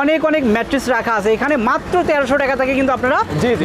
অনেক অনেক ম্যাট্রেস রাখা আছে। এখানে মাত্র তেরোশো টাকা থেকে কিন্তু আপনারা।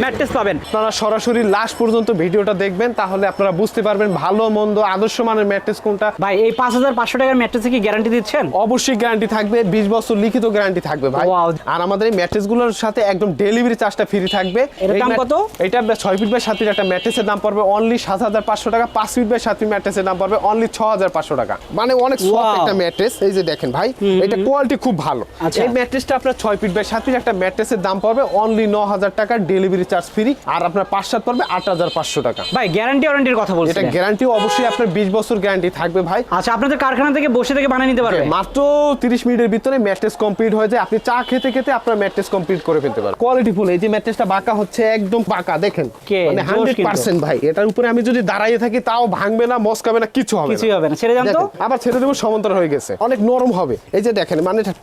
ম্যাট্রেস পাবেন। আপনারা সরাসরি লাস্ট পর্যন্ত ভিডিওটা দেখবেন তাহলে আপনারা বুঝতে পারবেন ভালো মন্দ আদর্শ মানের ম্যাট্রেস কোনটা। ভাই এই পাঁচ হাজার পাঁচশো টাকার ম্যাট্রেসে কি গ্যারান্টি দিচ্ছেন? অবশ্যই গ্যারান্টি থাকবে বিশ বছর লিখিত গ্যারান্টি থাকবে ভাই। আর আমাদের এই ম্যাট্রেসগুলোর সাথে একদম ডেলিভারি চার্জটা ফ্রি থাকবে। এটার দাম কত? এটা ছয় ফিট বাই সাত ফিট একটা ম্যাট্রেসের দাম পড়বে অনলি সাত হাজার পাঁচশো টাকা পাঁচ ফিট বাই সাত ফিট ম্যাট্রেসের দাম পড়বে অনলি ছ হাজার পাঁচশো টাকা। মানে অনেক সফট একটা ম্যাট্রেস এই যে দেখেন ভাই এটা কোয়ালিটি খুব ভালো। আচ্ছা। এই ম্যাট্রেসটা আপনার ছয় ফিট বাই সাত ফিট একটা ম্যাট্রেসের দাম পড়বে অনলি ন হাজার টাকা ডেলিভারি চার্জ ফ্রি আর আপনার পাঁচ সাত পড়বে আট হাজার পাঁচশো টাকা। ভাই গ্যারান্টি ওয়ারেন্টির কথা বলছি এটা গ্যারান্টি অবশ্যই আপনার বিশ বছর গ্যারান্টি থাকবে ভাই। আচ্ছা আপনাদের কারখানা থেকে বসে থেকে বানিয়ে নিতে পারবে? মাত্র 30 মিনিটের ভিতরে ম্যাট্রেস কমপ্লিট হয়ে যায়। আপনি চা খেতে খেতে আপনার ম্যাট্রেস কমপ্লিট করে ফেলতে পারেন কোয়ালিটি ফুল এই যে ম্যাট্রেসটা বাঁকা হচ্ছে একদম বাঁকা দেখেন। মানে কিন্তু। 100% ভাই। এটার উপরে আমি যদি দাঁড়াইয়ে থাকি তাও ভাঙবে না মস্কাবে না কিছু হবে কিছুই হবে না। ছেড়ে যান তো। আবার ছেড়ে দেবো সমান্তর হয়ে গেছে। অনেক নরম হবে। এই যে দেখেন মানে এটা-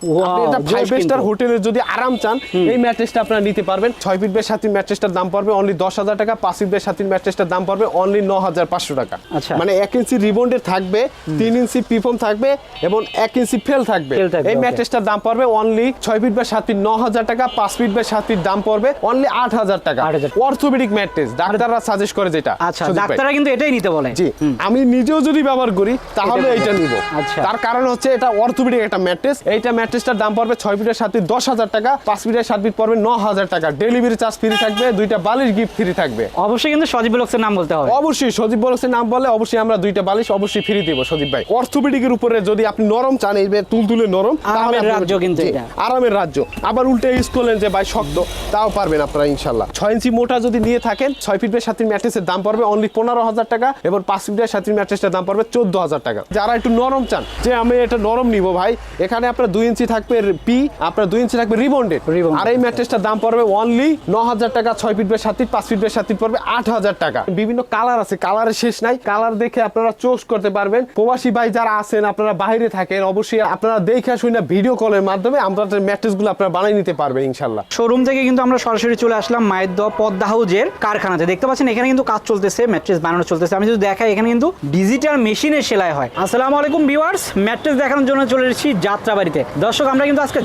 ফাইভ স্টার। হোটেলে যদি আরাম চান এই ম্যাট্রেসটা আপনারা নিতে পারবেন। ছয় ফিট বাই সাত ম্যাট্রেসটার দাম পড়বে অনলি দশ হাজার টাকা পাঁচ ফিট বাই সাত ম্যাট্রেসটার দাম পড়বে অনলি ন হাজার পাঁচশো টাকা। আচ্ছা। মানে এক ইঞ্চি রিবন্ডের থাকবে তিন ইঞ্চি পিফম থাকবে এবং এক ইঞ্চি ফেল থাকবে। এই ম্যাট্রেসটার দাম পড়বে অনলি ছয় ফিট বাই সাত ফিট ন হাজার টাকা পাঁচ ফিট বাই সাত ফিট দাম পড়বে অনলি আট হাজার টাকা। অর্থোপেডিক ম্যাট্রেস ডাক্তাররা সাজেস্ট করে যেটা আচ্ছা ডাক্তাররা কিন্তু এটাই নিতে বলে। জি আমি নিজেও যদি ব্যবহার করি তাহলে এটা নিব। আচ্ছা। তার কারণ হচ্ছে এটা অর্থোপেডিক একটা ম্যাট্রেস এইটা ম্যাট্রেসটার দাম পড়বে ছয় ফিটের সাত দশ হাজার টাকা পাঁচ সাত ফিট পড়বে ন হাজার টাকা। ডেলিভারি চার্জ ফ্রি থাকবে দুইটা বালিশ গিফট ফ্রি থাকবে। অবশ্যই কিন্তু সজীব ব্লগসের নাম বলতে হবে। অবশ্যই সজীব বলসের নাম অবশ্যই আমরা দুইটা বালিশ অবশ্যই ফ্রি দিব সজীব ভাই। অর্থোপেডিকের উপরে যদি আপনি নরম চান এই তুলতুলে নরম আরামের রাজ্য কিন্তু এটা। আরামের রাজ্য। আবার উল্টে ইউজ করলেন যে ভাই শক্ত তাও পারবেন আপনারা ইনশাল্লাহ ছয় ইঞ্চি মোটা যদি নিয়ে থাকেন ছয় ফিট বাই সাত ফিট ম্যাট্রেসের দাম পড়বে অনলি পনেরো হাজার টাকা এবং পাঁচ ফিট বাই সাত ফিট ম্যাট্রেসের দাম পড়বে চোদ্দ হাজার টাকা। যারা একটু নরম চান যে আমি এটা নরম নিব ভাই এখানে আপনার দুই ইঞ্চি থাকবে পি আপনার দুই ইঞ্চি থাকবে রিবন্ডেড। আর এই ম্যাট্রেসটার দাম পড়বে অনলি ন হাজার টাকা ছয় ফিট বাই সাত ফিট পাঁচ ফিট বাই সাত ফিট পড়বে আট হাজার টাকা। বিভিন্ন কালার আছে কালারের শেষ নাই। কালার দেখে আপনারা চোজ করতে পারবেন। প্রবাসী ভাই যারা আছেন আপনারা বাইরে থাকেন অবশ্যই আপনারা দেখে শুনে ভিডিও কলের মাধ্যমে আপনাদের ম্যাট্রেসগুলো আপনারা বানিয়ে নিতে পারবেন ইনশাল্লাহ শোরুম থেকে কিন্তু আমরা সরাসরি চলে আসলাম মায়ের দোয়া পদ্মা হাউজের কারখানাতে। দেখতে পাচ্ছেন এখানে কিন্তু কাজ চলতেছে ম্যাট্রেস বানানো চলতেছে। আমি যদি দেখাই এখানে কিন্তু ডিজিটাল মেশিনের সেলাই হয়। আসসালামু আলাইকুম ভিউয়ার্স ম্যাট্রেস দেখানোর জন্য চলে এসেছি যাত্রাবাড়িতে। দর্শক আমরা কিন্তু আজকে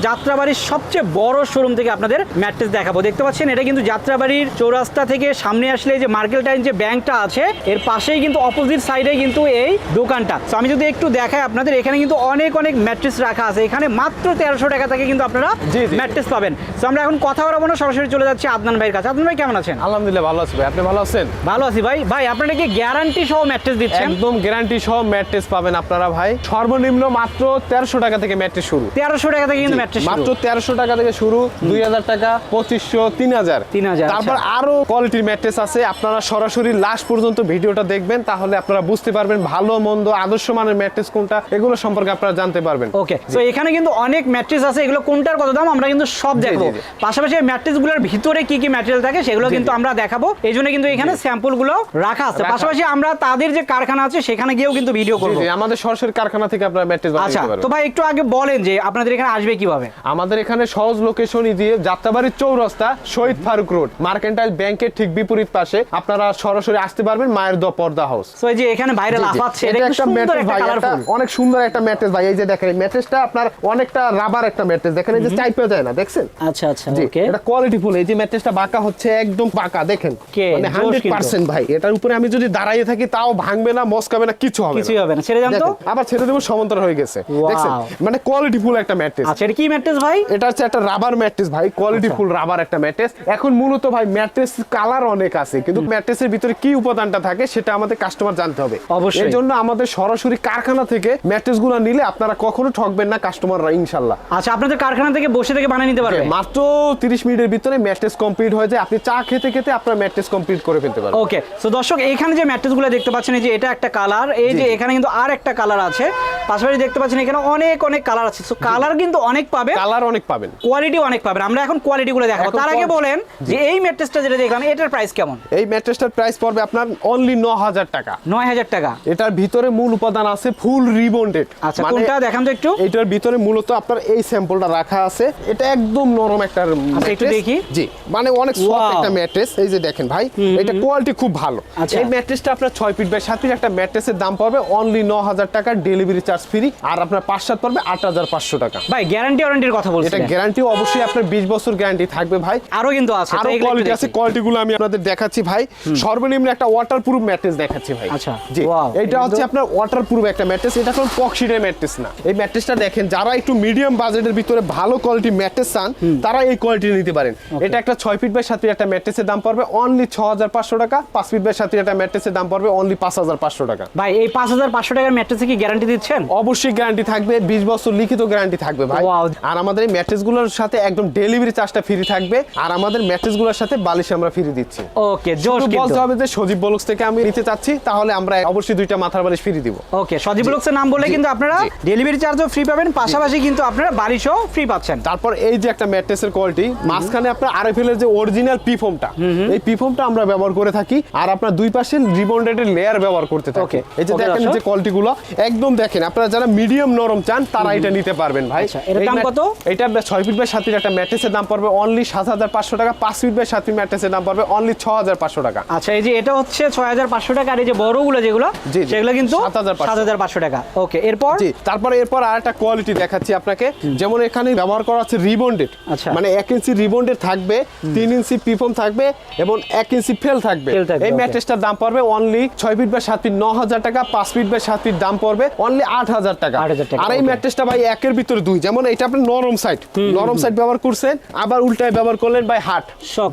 সবচেয়ে বড় শোরুম থেকে আপনাদের ম্যাট্রেস দেখাবো। দেখতে পাচ্ছেন এটা কিন্তু যাত্রাবাড়ির চৌরাস্তা থেকে সামনে আসলে যে মার্কেল টাইম যে ব্যাংকটা আছে এর পাশেই কিন্তু অপোজিট সাইডে কিন্তু এই দোকানটা। তো আমি যদি একটু দেখাই আপনাদের এখানে কিন্তু অনেক অনেক ম্যাট্রেস রাখা আছে। এখানে মাত্র তেরোশো টাকা থেকে কিন্তু আপনারা। ম্যাট্রেস পাবেন। তো আমরা এখন কথা বলব না সরাসরি চলে যাচ্ছি আদনান ভাইয়ের কাছে। আদনান ভাই কেমন আছেন? আলহামদুলিল্লাহ ভালো আছি ভাই। আপনি ভালো আছেন? ভালো আছি ভাই। ভাই আপনারা কি গ্যারান্টি সহ ম্যাট্রেস দিচ্ছেন? একদম গ্যারান্টি সহ ম্যাট্রেস পাবেন আপনারা ভাই। সর্বনিম্ন মাত্র তেরোশো টাকা থেকে ম্যাট্রেস শুরু। তেরোশো টাকা থেকে কিন্তু ম্যাট্রেস মাত্র তেরোশো টাকা থেকে শুরু দুই হাজার টাকা পঁচিশশো তিন হাজার। 3000 তারপর আচ্ছা। আরও কোয়ালিটির ম্যাট্রেস আছে। আপনারা সরাসরি লাস্ট পর্যন্ত ভিডিওটা দেখবেন তাহলে আপনারা বুঝতে পারবেন ভালো মন্দ আদর্শ মানের ম্যাট্রেস কোনটা এগুলো সম্পর্কে আপনারা জানতে পারবেন। ওকে তো এখানে কিন্তু অনেক ম্যাট্রেস আছে এগুলো কোনটার কত দাম আমরা কিন্তু সব দেখাবো। পাশাপাশি এই ম্যাট্রেসগুলোর ভিতরে কি কি ম্যাটেরিয়াল থাকে সেগুলো কিন্তু আমরা দেখাবো। এই জন্য কিন্তু এখানে স্যাম্পলগুলো রাখা আছে। পাশাপাশি আমরা তাদের যে কারখানা আছে সেখানে গিয়েও কিন্তু ভিডিও করব। আমাদের সরাসরি কারখানা থেকে আপনারা ম্যাট্রেস আচ্ছা তো ভাই একটু আগে বলেন যে আপনাদের এখানে আসবে কীভাবে? আমাদের এখানে সহজ লোকেশনই দিয়ে যাত্রাবাড়ির চৌরাস্তা শহীদ ফারুক রোড মার্কেন্টাইল ব্যাংকের ঠিক বিপরীত পাশে। আপনারা সরাসরি আসতে পারবেন মায়ের দ পর্দা হাউস তো এই যে এখানে বাইরে লাফাচ্ছে এটা এটা একটা ম্যাট্রেস ভাই একটা অনেক সুন্দর একটা ম্যাট্রেস ভাই। এই যে দেখেন ম্যাট্রেসটা আপনার অনেকটা রাবার একটা ম্যাট্রেস দেখেন এই যে চাইপে যায় না দেখছেন? আচ্ছা আচ্ছা ওকে এটা কোয়ালিটি ফুল এই যে ম্যাট্রেসটা বাঁকা হচ্ছে একদম বাঁকা দেখেন? মানে 100% ভাই। এটার উপরে আমি যদি দাঁড়াইয়ে থাকি তাও ভাঙবে না মস্কাবে না কিছু হবে না। হবে না। ছেড়ে যান তো। আবার ছেড়ে দেবো সমান্তর হয়ে গেছে. দেখছেন? মানে কোয়ালিটি ফুল একটা ম্যাট্রেস আচ্ছা এটা কি ম্যাট্রেস ভাই? এটা হচ্ছে একটা রাবার ম্যাট্রেস ভাই কোয়ালিটি ফুল রাবার একটা ম্যাট্রেস এখন মূলত ভাই ম্যাট্রেস কালার অনেক আছে কিন্তু ম্যাট্রেসের ভিতরে কি উপাদানটা থাকে সেটা আমাদের কাস্টমার জানতে হবে। অবশ্যই। এই জন্য আমাদের সরাসরি কারখানা থেকে ম্যাট্রেসগুলো নিলে আপনারা কখনো ঠকবেন না কাস্টমাররা ইনশাল্লাহ আচ্ছা আপনাদের কারখানা থেকে বসে থেকে বানিয়ে নিতে পারবে? মাত্র 30 মিনিটের ভিতরে ম্যাট্রেস কমপ্লিট হয়ে যায়। আপনি চা খেতে খেতে আপনার ম্যাট্রেস কমপ্লিট করে ফেলতে পারবেন। ওকে তো দর্শক এখানে যে ম্যাট্রেসগুলো দেখতে পাচ্ছেন এই যে এটা একটা কালার এই যে এখানে কিন্তু আর একটা কালার আছে। পাশাপাশি দেখতে পাচ্ছেন এখানে অনেক অনেক কালার আছে। তো কালার কিন্তু অনেক পাবে। কালার অনেক পাবেন। কোয়ালিটি অনেক পাবেন। আমরা এখন কোয়ালিটি গুলো দেখাবো। তার আগে বলেন যে এই ম্যাট্রেসটা যেটা দেখলাম এটার প্রাইস কেমন? এই ম্যাট্রেসটার প্রাইস পড়বে আপনার অনলি ন হাজার টাকা। নয় হাজার টাকা। এটার ভিতরে মূল উপাদান আছে ফুল রিবন্ডেড আচ্ছা কোনটা দেখান তো একটু। এইটার ভিতরে মূলত আপনার এই স্যাম্পলটা রাখা আছে। এটা একদম নরম একটা আচ্ছা, একটু দেখি। জি মানে অনেক সফট একটা ম্যাট্রেস এই যে দেখেন ভাই এটা কোয়ালিটি খুব ভালো। আচ্ছা। এই ম্যাট্রেসটা আপনার ছয় ফিট বাই সাত ফিট একটা ম্যাট্রেসের দাম পড়বে অনলি ন হাজার টাকা ডেলিভারি চার্জ ফ্রি আর আপনার পাঁচ সাত পড়বে আট হাজার পাঁচশো টাকা। ভাই গ্যারান্টি ওয়ারেন্টির কথা বলছিলেন। এটা গ্যারান্টি অবশ্যই আপনার 20 বছর গ্যারান্টি থাকবে ভাই। আরও কিন্তু আছে আরও কোয়ালিটি আছে আমি আপনাদের দেখাচ্ছি ভাই। সর্বনিম্ন একটা ম্যাট্রেস দেখাচ্ছি ভাই। আচ্ছা, জি। এটা হচ্ছে আপনার একটা ম্যাট্রেস এটা কোনো ম্যাট্রেস না। এই ম্যাট্রেসটা দেখেন যারা একটু মিডিয়াম বাজেটের ভিতরে ভালো কোয়ালিটি ম্যাট্রেস চান তারা এই কোয়ালিটি নিতে পারেন। এটা একটা ছয় ফিট বাই সাত ফিট একটা ম্যাট্রেসের দাম পড়বে অনলি ছ হাজার পাঁচশো টাকা। পাঁচ ফিট বাই সাত ফিট একটা ম্যাট্রেসের দাম পড়বে অনলি পাঁচ হাজার পাঁচশো টাকা। ভাই এই পাঁচ হাজার পাঁচশো টাকার ম্যাট্রেসে কি গ্যারান্টি দিচ্ছেন? অবশ্যই গ্যারান্টি থাকবে বিশ বছর লিখিত গ্যারান্টি থাকবে ভাই। আর আমাদের এই ম্যাট্রেসগুলোর সাথে একদম ডেলিভারি চার্জটা ফ্রি থাকবে। আর আমাদের ম্যাট্রেসগুলোর সাথে বালিশ আমরা ফ্রি দিচ্ছি। ওকে জোশ বলতে হবে যে সজীব বলক্স থেকে আমি নিতে চাচ্ছি তাহলে আমরা অবশ্যই দুইটা মাথার বালিশ ফ্রি দিব। ওকে সজীব ব্লগসের নাম বললে জি, কিন্তু আপনারা ডেলিভারি চার্জও ফ্রি পাবেন পাশাপাশি কিন্তু আপনারা বাড়িসও ফ্রি পাচ্ছেন। তারপর এই যে একটা ম্যাট্রেসের কোয়ালিটি মাঝখানে আপনার আরএফএল এর যে অরিজিনাল পিফোমটা এই পিফোমটা আমরা ব্যবহার করে থাকি আর আপনার দুই পাশে রিবন্ডেড লেয়ার ব্যবহার করতে থাকি। এই যে দেখেন যে কোয়ালিটি গুলো একদম দেখেন আপনারা যারা মিডিয়াম নরম চান তারা এটা নিতে পারবেন ভাই। আচ্ছা, এই দাম কত? এটা ছয় ফিট বাই সাত ফিট একটা ম্যাট্রেসের দাম পড়বে অনলি সাত হাজার পাঁচশো টাকা পাঁচ ফিট বাই সাত ফিট ম্যাট্রেসের দাম পড়বে অনলি ছ হাজার পাঁচশো টাকা। আচ্ছা এই যে এটা হচ্ছে ছয় হাজার পাঁচশো টাকা আর এই যে বড়গুলো যেগুলো। সেগুলো কিন্তু 7,500 সাত হাজার পাঁচশো টাকা। ওকে এরপর? তারপরে এরপর আরেকটা কোয়ালিটি দেখাচ্ছি আপনাকে। যেমন এখানে ব্যবহার করা হচ্ছে রিবন্ডেড আচ্ছা। মানে এক ইঞ্চি রিবন্ডেড থাকবে তিন ইঞ্চি পিফম থাকবে এবং এক ইঞ্চি ফেল থাকবে। এই ম্যাট্রেসটার দাম পড়বে অনলি ছয় ফিট বাই সাত ফিট ন হাজার টাকা পাঁচ ফিট বাই সাত ফিট দাম পড়বে অনলি আট হাজার টাকা। 8,000 টাকা, আর এই. ম্যাট্রেসটা ভাই একের ভিতরে দুই। যেমন এটা আপনি নরম সাইড নরম সাইড ব্যবহার করছেন আবার উল্টায় ব্যবহার করলেন বাই হাট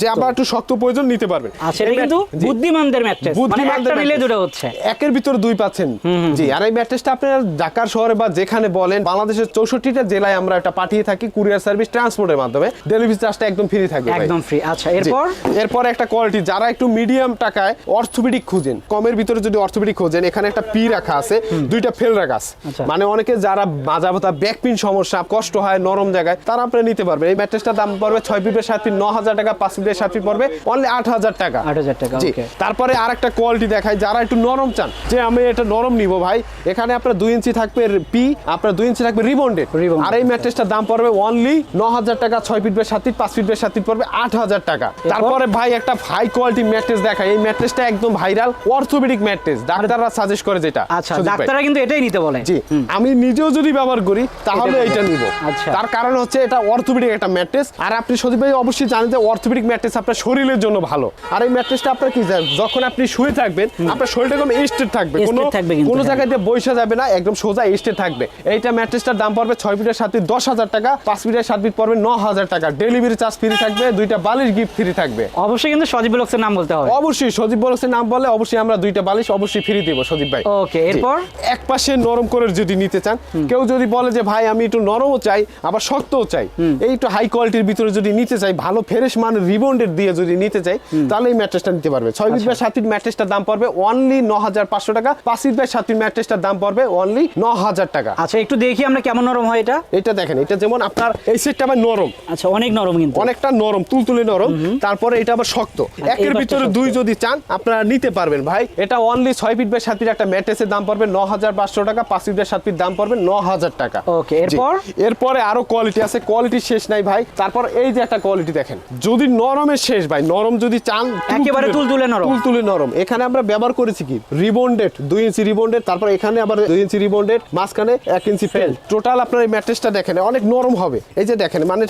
যে আবার একটু শক্ত প্রয়োজন নিতে পারবেন। আচ্ছা এটা এই কিন্তু বুদ্ধিমানদের ম্যাট্রেস মানে একটা। দুটো হচ্ছে। একের ভিতরে দুই পাচ্ছেন। জি আর এই ম্যাট্রেসটা আপনার ঢাকার শহরে বা যেখানে বলেন বাংলাদেশের চৌষট্টিটা জেলায় আমরা এটা পাঠিয়ে থাকি কুরিয়ার সার্ভিস ট্রান্সপোর্টের মাধ্যমে। ডেলিভারি চার্জটা একদম ফ্রি থাকবে একদম ফ্রি আচ্ছা এরপর? এরপর একটা কোয়ালিটি যারা একটু মিডিয়াম টাকায় অর্থোপেডিক খুঁজেন কমের ভিতরে যদি অর্থোপেডিক খোঁজেন এখানে একটা পি রাখা আছে দুইটা ফেল রাখা আছে আচ্ছা। মানে অনেকে যারা মাজা ব্যথা ব্যাক পিন সমস্যা কষ্ট হয় নরম জায়গায় তারা আপনি নিতে পারবেন এই ম্যাট্রেসটার দাম পড়বে ছয় ফিটের সাত ফিট ন হাজার টাকা পাঁচ ফিটের সাত ফিট পড়বে অনলি আট হাজার টাকা। 8,000 টাকা, জি. তারপরে আরেকটা কোয়ালিটি দেখায় যারা একটু নরম চান যে আমি এটা নরম নিব ভাই এখানে আপনার দুই ইঞ্চি থাকবে পি আপনার দুই ইঞ্চি থাকবে রিবন্ডেড আর এই ম্যাট্রেসটার দাম পড়বে অনলি ন হাজার টাকা ছয় ফিট বাই সাত ফিট পাঁচ ফিট বাই সাত ফিট পড়বে আট হাজার টাকা। তারপরে ভাই একটা হাই কোয়ালিটি ম্যাট্রেস দেখায় এই ম্যাট্রেসটা একদম ভাইরাল অর্থোপেডিক ম্যাট্রেস ডাক্তাররা সাজেস্ট করে যেটা। আচ্ছা ডাক্তাররা কিন্তু এটাই নিতে বলে। জি আমি নিজেও যদি ব্যবহার করি তাহলে এটা এটা নিব। আচ্ছা। তার কারণ হচ্ছে এটা অর্থোপেডিক একটা ম্যাট্রেস। আর আপনি সজীব ভাই অবশ্যই জানেন যে অর্থোপেডিক ম্যাট্রেস আপনার শরীরের জন্য ভালো। আর এই ম্যাট্রেসটা আপনার কি যখন আপনি শুয়ে থাকবেন আপনার শরীরটা একদম স্টেট থাকবে। কোনো কোনো হ্যাঁ। জায়গায় দিয়ে বৈশা যাবে না একদম সোজা স্টেট থাকবে। এইটা ম্যাট্রেসটার দাম পড়বে ছয় ফিটের সাথে দশ হাজার টাকা পাঁচ ফিটের সাত ফিট পড়বে ন হাজার টাকা। ডেলিভারি চার্জ ফ্রি থাকবে দুইটা বালিশ গিফট ফ্রি থাকবে। অবশ্যই কিন্তু সজীব ব্লগসের নাম বলতে হবে অবশ্যই সজীব বলসের নাম বলে অবশ্যই আমরা দুইটা বালিশ অবশ্যই ফ্রি দেবো সজীব ভাই। ওকে এরপর? এক পাশে নরম করে যদি নিতে চান কেউ যদি বলে যে ভাই আমি একটু নরমও চাই আবার শক্তও চাই। এই একটু হাই কোয়ালিটির ভিতরে যদি নিতে চাই ভালো ফ্রেশ মানের রিবন্ডেড দিয়ে যদি নিতে চাই তাহলে এই ম্যাট্রেসটা নিতে পারবে। ছয় ফিট বাই সাত ফিট ম্যাট্রেসটার দাম পড়বে অনলি ন হাজার পাঁচশো টাকা। পাঁচ ফিট বাই সাত ফিট ম্যাট্রেসটার দাম পড়বে অনলি ন হাজার টাকা। আচ্ছা একটু দেখি আমরা কেমন নরম হয় এটা। এটা দেখেন এটা যেমন আপনার এই সেটটা আবার নরম। আচ্ছা অনেক নরম কিন্তু। অনেকটা নরম তুলতুলে নরম। তারপরে এটা আবার শক্ত। একের ভিতরে দুই যদি চান আপনারা নিতে পারবেন ভাই। এটা অনলি ছয় ফিট বাই সাত ফিট একটা ম্যাট্রেসের দাম পড়বে ন হাজার পাঁচশো টাকা পাঁচ ফিট বাই সাত ফিট দাম পড়বে ন হাজার টাকা। Okay, এরপর? এরপরে আরও কোয়ালিটি আছে কোয়ালিটি শেষ নাই ভাই। তারপর এই যে একটা কোয়ালিটি দেখেন। যদি নরমের শেষ ভাই নরম যদি চান একেবারে তুলতুলে নরম। তুলতুলে নরম। এখানে আমরা ব্যবহার করেছি কি? রিবন্ডেড দুই ইঞ্চি রিবন্ডেড তারপর এখানে আবার দুই ইঞ্চি রিবন্ডেড মাঝখানে এক ইঞ্চি ফেল টোটাল আপনার এই ম্যাট্রেসটা দেখেন অনেক নরম হবে। এই যে দেখেন মানে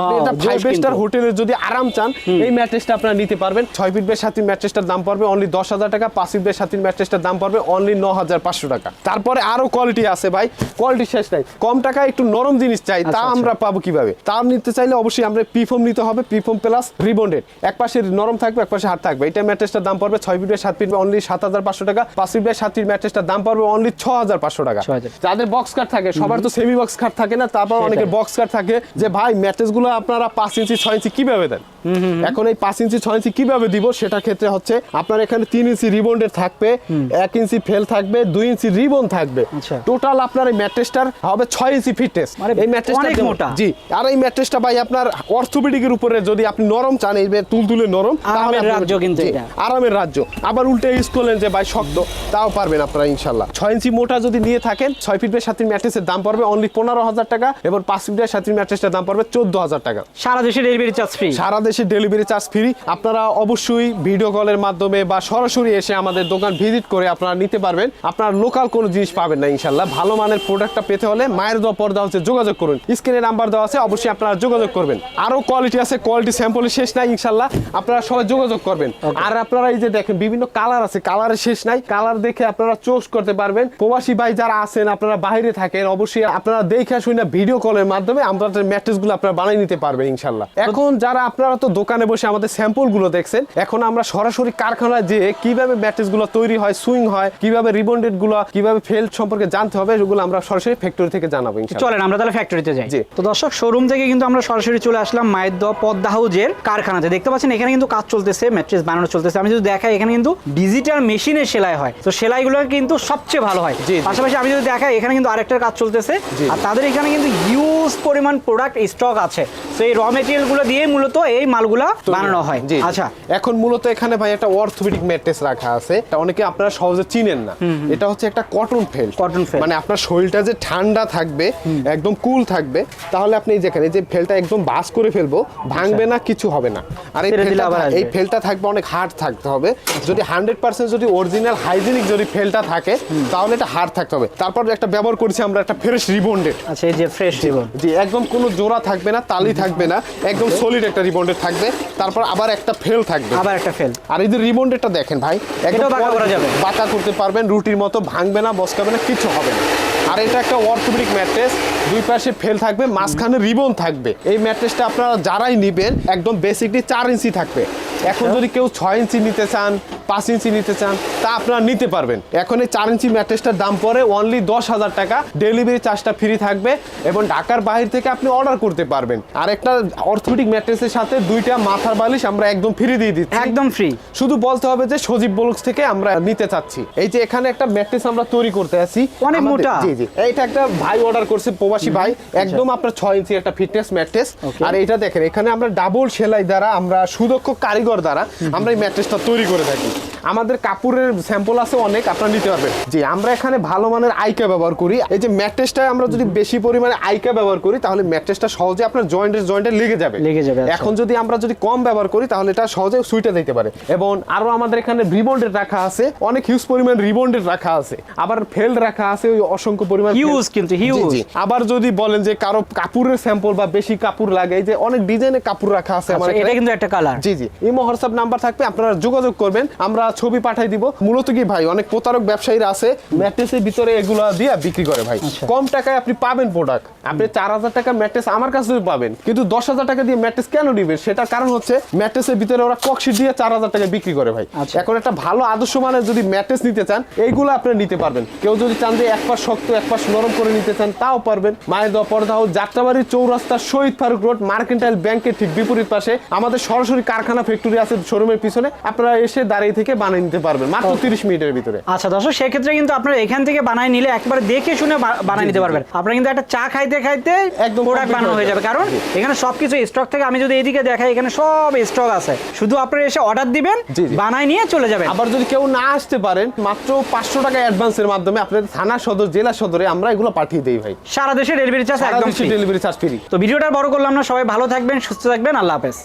আপনি এটা ফাইভ স্টার হোটেলের যদি আরাম চান এই ম্যাট্রেসটা আপনারা নিতে পারবেন। ছয় ফিট বাই সাত ফিট ম্যাট্রেসটার দাম পড়বে অনলি দশ হাজার টাকা পাঁচ ফিট বাই সাত ফিট ম্যাট্রেসটার দাম পড়বে অনলি ন হাজার পাঁচশো টাকা। তারপরে আরও কোয়ালিটি আছে ভাই। কোয়ালিটি শেষ নাই। কম টাকায় একটু নরম জিনিস চাই তা আচ্ছা। আমরা পাবো কীভাবে? তা নিতে চাইলে অবশ্যই আমরা পিফোম নিতে হবে পিফোম প্লাস রিবন্ডেড এক পাশে নরম থাকবে এক পাশে হাত থাকবে। এটা ম্যাট্রেসটার দাম পড়বে ছয় ফিট বাই সাত ফিট অনলি সাত হাজার পাঁচশো টাকা। পাঁচ ফিট বাই সাত ফিট ম্যাট্রেসটার দাম পড়বে অনলি ছ হাজার পাঁচশো টাকা। যাদের বক্স কাট থাকে সবার তো সেমি বক্স কাট থাকে না তারপর অনেকের বক্স কাট থাকে যে ভাই ম্যাট্রেসগুলো আপনারা পাঁচ ইঞ্চি ছয় ইঞ্চি কীভাবে দেন? এখন এই পাঁচ ইঞ্চি ছয় ইঞ্চি কীভাবে দিব? সেটা ক্ষেত্রে হচ্ছে আপনার এখানে তিন ইঞ্চি রিবন্ডের থাকবে এক ইঞ্চি ফেল থাকবে দুই ইঞ্চি রিবন থাকবে। আচ্ছা। টোটাল আপনার এই ম্যাট্রেসটার হবে ছয় ইঞ্চি ফিটনেস মানে এই ম্যাট্রেসটা মোটা। জি আর এই ম্যাট্রেসটা ভাই আপনার অর্থোপেডিকের উপরে যদি আপনি নরম চান এই তুলতুলে নরম তাহলে আরামের রাজ্য কিন্তু এটা। আরামের রাজ্য। আবার উল্টে ইউজ করলেন যে ভাই শক্ত তাও পারবেন আপনারা ইনশাল্লাহ। ছয় ইঞ্চি মোটা যদি নিয়ে থাকেন ছয় ফিট বাই সাত ফিট ম্যাট্রেসের দাম পড়বে অনলি পনেরো হাজার টাকা এবং পাঁচ ফিট বাই সাত ফিট ম্যাট্রেসটার দাম পড়বে চোদ্দ হাজার টাকা। সারা দেশে ডেলিভারি চার্জ ফ্রি সারা দেশে ডেলিভারি চার্জ ফ্রি আপনারা অবশ্যই ভিডিও কলের মাধ্যমে বা সরাসরি এসে আমাদের দোকান ভিজিট করে আপনারা নিতে পারবেন। আপনারা লোকাল কোনো জিনিস পাবেন না ইনশাল্লাহ। ভালো মানের প্রোডাক্টটা পেতে হলে মায়ের দেওয়া পর্দা হচ্ছে যোগাযোগ করুন। স্ক্রিনে নাম্বার দেওয়া আছে অবশ্যই আপনারা যোগাযোগ করবেন। আরও কোয়ালিটি আছে কোয়ালিটি স্যাম্পল শেষ নাই ইনশাল্লাহ আপনারা সবাই যোগাযোগ করবেন। আর আপনারা এই যে দেখেন বিভিন্ন কালার আছে কালারের শেষ নাই। কালার দেখে আপনারা চোজ করতে পারবেন। প্রবাসী ভাই যারা আছেন আপনারা বাইরে থাকেন অবশ্যই আপনারা দেখে শুনে ভিডিও কলের মাধ্যমে আমরা ম্যাট্রেসগুলো আপনারা বানিয়ে নিতে পারবেন ইনশাল্লাহ এখন যারা আপনারা তো দোকানে বসে আমাদের স্যাম্পলগুলো দেখছেন এখন আমরা সরাসরি কারখানায় যে কীভাবে ম্যাট্রেসগুলো তৈরি হয় সুইং হয় কীভাবে রিবন্ডেডগুলো কীভাবে ফেল্ট সম্পর্কে জানতে হবে সেগুলো আমরা সরাসরি ফ্যাক্টরি থেকে জানাব চলেন আমরা তাহলে ফ্যাক্টরিতে যাই। জি। তো দর্শক শোরুম থেকে কিন্তু আমরা সরাসরি চলে আসলাম মায়ের দোয়া পদ্মা হাউজের কারখানাতে। দেখতে পাচ্ছেন এখানে কিন্তু কাজ চলতেছে ম্যাট্রেস বানানো চলতেছে। আমি যদি দেখাই এখানে কিন্তু ডিজিটাল মেশিনে সেলাই হয়। তো সেলাইগুলো কিন্তু সবচেয়ে ভালো হয়। পাশাপাশি আমি যদি দেখাই এখানে কিন্তু আরেকটার কাজ চলতেছে। আর তাদের এখানে কিন্তু হিউজ পরিমাণ প্রোডাক্ট স্টক আছে। তো এই র মেটেরিয়ালগুলো দিয়ে মূলত এই মালগুলা বানানো হয়। আচ্ছা। এখন মূলত এখানে ভাই একটা অর্থোপেডিক ম্যাট্রেস রাখা আছে। এটা অনেকে আপনারা সহজে চিনেন না। এটা হচ্ছে একটা কটন ফেল কটন felt। মানে আপনার শরীরটা যে ঠান্ডা থাকবে একদম কুল থাকবে তাহলে আপনি যেখানে এই যে ফেলটা একদম বাস করে ফেলব ভাঙবে না কিছু হবে না। আর এই ফেলটা এই ফেলটা থাকবে অনেক হার্ড থাকতে হবে। যদি হান্ড্রেড পার্সেন্ট যদি অরিজিনাল হাইজিনিক যদি ফেলটা থাকে তাহলে এটা হার্ড থাকতে হবে। তারপর একটা ব্যবহার করেছি আমরা একটা ফ্রেশ রিবন্ডেড আচ্ছা এই যে ফ্রেশ রিবন জি একদম কোনো জোড়া থাকবে না তালি থাকবে না একদম সলিড একটা রিবন্ডেড থাকবে। তারপর আবার একটা ফেল থাকবে। আবার একটা ফেল। আর এই যে রিবন্ডেডটা দেখেন ভাই এটাও বাঁকা করা যাবে। বাঁকা করতে পারবেন রুটির মতো ভাঙবে না বসকাবে না কিছু হবে না। আর এটা একটা অর্থোপেডিক ম্যাট্রেস দুই পাশে ফেল থাকবে মাঝখানে রিবন থাকবে। এই ম্যাট্রেসটা আপনারা যারাই নেবেন একদম বেসিকলি চার ইঞ্চি থাকবে। এখন যদি কেউ ছয় ইঞ্চি নিতে চান পাঁচ ইঞ্চি নিতে চান তা আপনারা নিতে পারবেন। এখন এই চার ইঞ্চি ম্যাট্রেসটার দাম পড়ে অনলি দশ হাজার টাকা। ডেলিভারি চার্জটা ফ্রি থাকবে এবং ঢাকার বাইরে থেকে আপনি অর্ডার করতে পারবেন। আর একটা অর্থোপেডিক ম্যাট্রেসের সাথে দুইটা মাথার বালিশ আমরা একদম ফ্রি দিয়ে দিচ্ছি। একদম ফ্রি শুধু বলতে হবে যে সজীব বলুক্স থেকে আমরা নিতে চাচ্ছি। এই যে এখানে একটা ম্যাট্রেস আমরা তৈরি করতে আছি। অনেক মোটা। জি জি। এইটা একটা ভাই অর্ডার করছে প্রবাসী ভাই। একদম আপনার ছয় ইঞ্চি একটা ফিটনেস ম্যাট্রেস। আর এটা দেখেন এখানে আমরা ডাবল সেলাই দ্বারা আমরা সুদক্ষ কারিগর দ্বারা আমরা এই ম্যাট্রেসটা তৈরি করে থাকি। আমাদের কাপড়ের স্যাম্পল আছে অনেক আপনারা নিতে পারবেন। জি আমরা এখানে ভালো মানের আইকা ব্যবহার করি। এই যে ম্যাট্রেসটা আমরা যদি বেশি পরিমাণে আইকা ব্যবহার করি তাহলে ম্যাট্রেসটা সহজে আপনার জয়েন্টের জয়েন্টে লেগে যাবে। লেগে যাবে, আচ্ছা। এখন যদি আমরা যদি কম ব্যবহার করি তাহলে এটা সহজে সুইটে দিতে পারে। এবং আরও আমাদের এখানে রিবন্ডেড রাখা আছে। অনেক হিউজ পরিমাণ রিবন্ডেড রাখা আছে। আবার ফেল্ড রাখা আছে ওই অসংখ্য পরিমাণ হিউজ কিন্তু, হিউজ আবার যদি বলেন যে কারও কাপড়ের স্যাম্পল বা বেশি কাপড় লাগে এই যে অনেক ডিজাইনের কাপড় রাখা আছে আমার আচ্ছা, এটা কিন্তু একটা কালার জি জি। ইমো হোয়াটসঅ্যাপ নাম্বার থাকবে আপনারা যোগাযোগ করবেন। আমরা ছবি পাঠাই দিব। মূলত কি ভাই অনেক প্রতারক ব্যবসায়ীরা আছে ম্যাট্রেসের ভিতরে এগুলো দিয়ে বিক্রি করে ভাই। আচ্ছা। কম টাকায় আপনি পাবেন প্রোডাক্ট আপনি চার হাজার টাকা ম্যাট্রেস আমার কাছে পাবেন। কিন্তু দশ হাজার টাকা দিয়ে ম্যাট্রেস কেন দিবেন সেটার কারণ হচ্ছে ম্যাট্রেসের ভিতরে ওরা ককশিট দিয়ে চার হাজার টাকা বিক্রি করে ভাই। আচ্ছা। এখন একটা ভালো আদর্শ মানের যদি ম্যাট্রেস নিতে চান এইগুলো আপনি নিতে পারবেন। কেউ যদি চান যে এক পাশ শক্ত এক পাশ নরম করে নিতে চান তাও পারবেন। মায়ের দোয়া পর্দা হোক যাত্রাবাড়ির চৌরাস্তা শহীদ ফারুক রোড মার্কেন্টাইল ব্যাংকের ঠিক বিপরীত পাশে। আমাদের সরাসরি কারখানা ফ্যাক্টরি আছে শোরুমের পিছনে। আপনারা এসে দাঁড়িয়ে থেকে বানিয়ে নিতে পারবেন মাত্র তিরিশ মিনিটের ভিতরে। আচ্ছা দর্শক সেক্ষেত্রে কিন্তু আপনারা এখান থেকে বানায় নিলে একবারে দেখে শুনে বানায় নিতে পারবেন। আপনারা কিন্তু একটা চা খাইতে খাইতে একদম প্রোডাক্ট বানানো হয়ে যাবে। কারণ এখানে সবকিছু স্টক থেকে আমি যদি এদিকে দেখাই এখানে সব স্টক আছে। শুধু আপনারা এসে অর্ডার দিবেন। বানায় নিয়ে চলে যাবেন। আবার যদি কেউ না আসতে পারেন মাত্র পাঁচশো টাকা অ্যাডভান্সের মাধ্যমে আপনাদের থানা সদর জেলা সদরে আমরা এগুলো পাঠিয়ে দিই ভাই। সারা দেশে ডেলিভারি চার্জ একদম free। ডেলিভারি চার্জ ফ্রি তো ভিডিওটা বড় করলাম না সবাই ভালো থাকবেন সুস্থ থাকবেন আল্লাহ হাফেজ।